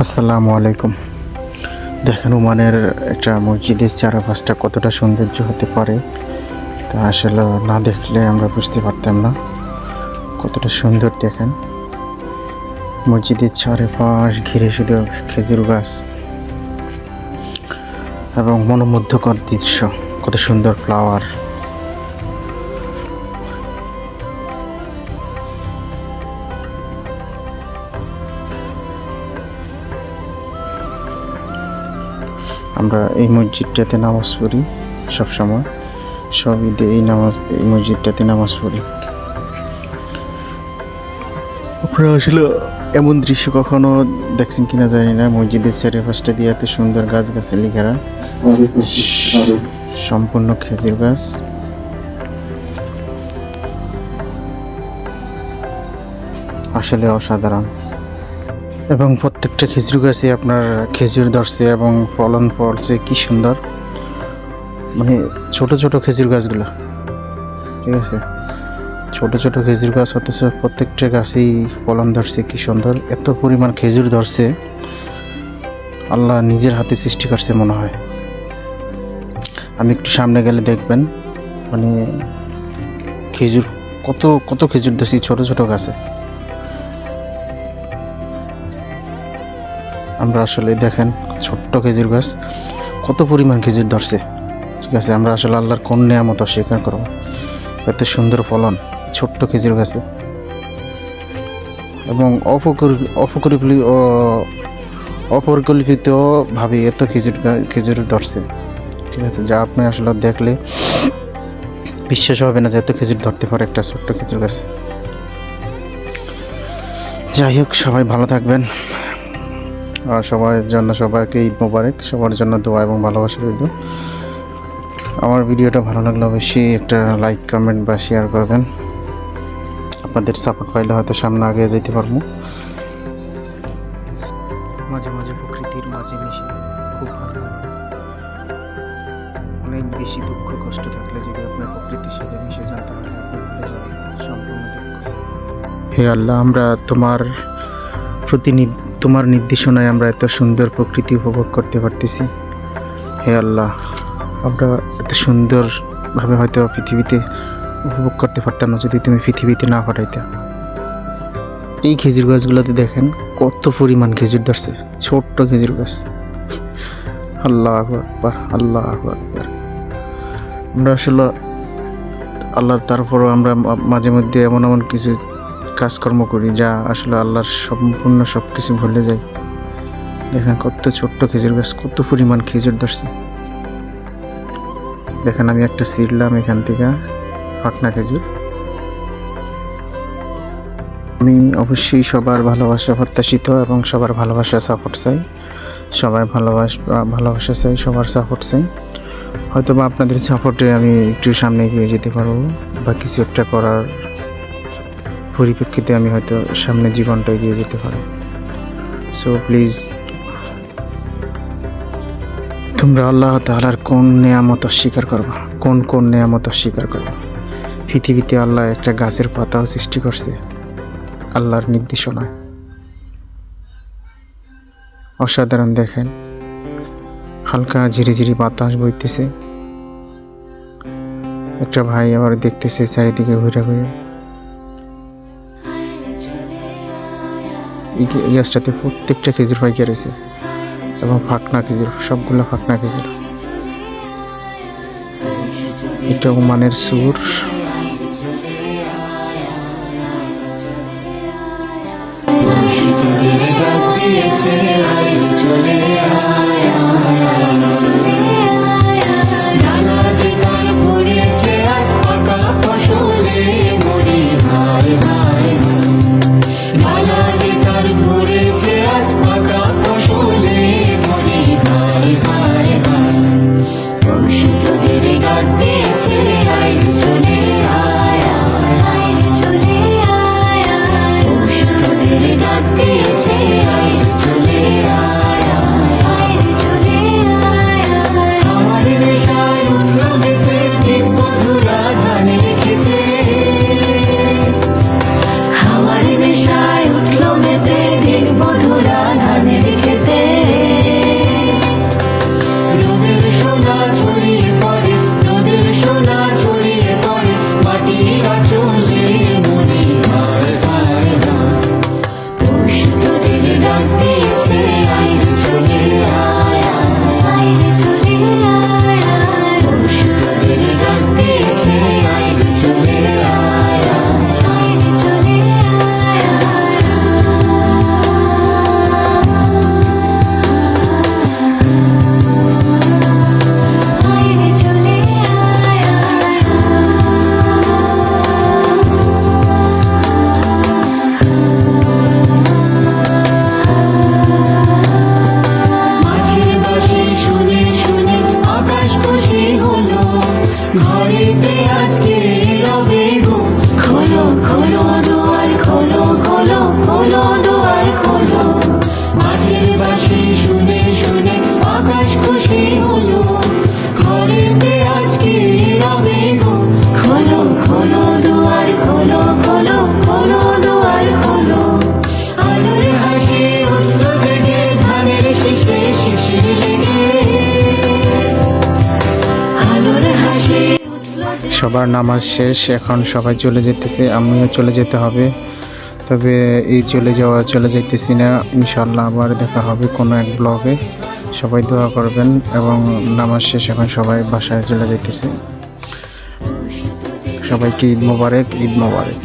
আসসালামু আলাইকুম। দেখেন ওমানের একটা মসজিদের চারপাশটা কতটা সৌন্দর্য হতে পারে, তা আসলে না দেখলে আমরা বুঝতে পারতাম না। কতটা সুন্দর দেখেন। মসজিদের চারপাশ ঘিরে শুধু খেজুর গাছ এবং মনোমুগ্ধকর দৃশ্য। কত সুন্দর ফ্লাওয়ার আমরা এই মসজিদটাতে নামাজ পড়ি সবসময়। সব ঈদে এই নামাজ, এই মসজিদটাতে নামাজ পড়ি। আপনারা আসলে এমন দৃশ্য কখনো দেখছেন কিনা জানি না। মসজিদের চারিপাশটা দিয়ে এত সুন্দর গাছ গাছালি ঘেরা। সম্পূর্ণ খেজুর গাছ। আসলে অসাধারণ। এবং প্রত্যেকটা খেজুর গাছে আপনার খেজুর ধরছে এবং ফলন ফলছে, কি সুন্দর। মানে ছোট ছোট খেজুর গাছগুলো। ঠিক আছে? ছোট ছোট খেজুর গাছ, অথচ প্রত্যেকটা গাছেই ফলন ধরছে, কি সুন্দর। এত পরিমাণ খেজুর ধরছে, আল্লাহ নিজের হাতে সৃষ্টি করছে মনে হয়। আমি একটু সামনে গেলে দেখবেন মানে খেজুর, কত কত খেজুর ধরছি ছোট ছোট গাছে। আমরা আসলে দেখেন, ছোট্ট খেজুর গাছ, কত পরিমাণ খেজুর ধরছে। ঠিক আছে, আমরা আসলে আল্লাহর কোন নেয়ামত অস্বীকার করব এত সুন্দর ফলন, ছোট্ট খেজুর গাছে। এবং অপকরি অপরিকল্পিতভাবে এত খেজুর খেজুর ধরছে। ঠিক আছে, যা আপনি আসলে দেখলে বিশ্বাস হবে না যে এত খেজুর ধরতে পারে একটা ছোট্ট খেজুর গাছ। যাই হোক, সবাই ভালো থাকবেন। সবার জন্য সবাইকে ঈদ মোবারক। সবার জন্য দোয়া এবং ভালোবাসা রইল। আমার ভিডিওটা ভালো লাগলে অবশ্যই একটা লাইক কমেন্ট বা শেয়ার করবেন। আপনাদের সাপোর্ট পাইলে হয়তো সামনে আগে যেতে পারব। মাঝে মাঝে প্রকৃতির মাঝে মিশে খুব ভালো লাগে। অনেক বেশি দুঃখ কষ্ট থাকলে যদি আপনার প্রকৃতির সাথে মিশে যান তাহলে সম্পূর্ণ দুঃখ। হে আল্লাহ আমরা তোমার প্রতিনিধি তোমার নির্দেশনায় আমরা এত সুন্দর প্রকৃতি উপভোগ করতে পারতেছি। হে আল্লাহ, আমরা এত সুন্দরভাবে হয়তো পৃথিবীতে উপভোগ করতে পারতাম না যদি তুমি পৃথিবীতে না পাঠাইতে। এই খেজুর গাছগুলোতে দেখেন কত পরিমাণ খেজুর ধরছে, ছোট্ট খেজুর গাছ। আল্লাহ আকবার আল্লাহ আকবার। আমরা আসলে আল্লাহর তারপরও আমরা মাঝে মধ্যে এমন এমন কিছু কাজকর্ম করি, যা আসলে আল্লাহর সম্পূর্ণ সব কিছু ভুলে যায় দেখেন কত ছোট্ট খেজুর গাছ, কত পরিমাণ খেজুর ধরছে। দেখেন আমি একটা ছিঁড়লাম এখান থেকে ফাঁকনা খেজুর। আমি অবশ্যই সবার ভালোবাসা প্রত্যাশিত এবং সবার ভালোবাসা সাপোর্ট চাই। সবার ভালোবাসা ভালোবাসা চাই, সবার সাপোর্ট চাই। হয়তো বা আপনাদের সাপোর্টে আমি একটু সামনে এগিয়ে যেতে পারব বা কিছু একটা করার পরিপ্রেক্ষিতে আমি হয়তো সামনে জীবনটা এগিয়ে যেতে পারি। সো প্লিজ তোমরা আল্লাহ তাআলার কোন নেয়ামত অস্বীকার করবা? কোন কোন নেয়ামত অস্বীকার করবা? পৃথিবীতে আল্লাহ একটা গাছের পাতাও সৃষ্টি করছে। আল্লাহর নির্দেশনায় অসাধারণ দেখেন, হালকা ঝিরিঝিরি বাতাস বইতেছে। একটা ভাই আবার দেখতেছে চারিদিকে ঘুরে ঘুরে। গাছটাতে প্রত্যেকটা খেজুর ফাঁকিয়ে রয়েছে। এবং ফাঁকনা খেজুর সবগুলো ফাঁকনা খেজুর। এটা ওমানের সুর। সবার নামাজ শেষ, এখন সবাই চলে যেতেছে, আমিও চলে যেতে হবে। তবে এই চলে যাওয়া, চলে যেতেছি না ইনশাল্লাহ আবার দেখা হবে কোনো এক ব্লগে সবাই দোয়া করবেন এবং নামাজ শেষ, এখন সবাই বাসায় চলে যেতেছে সবাইকে ঈদ মোবারক ঈদ মোবারক।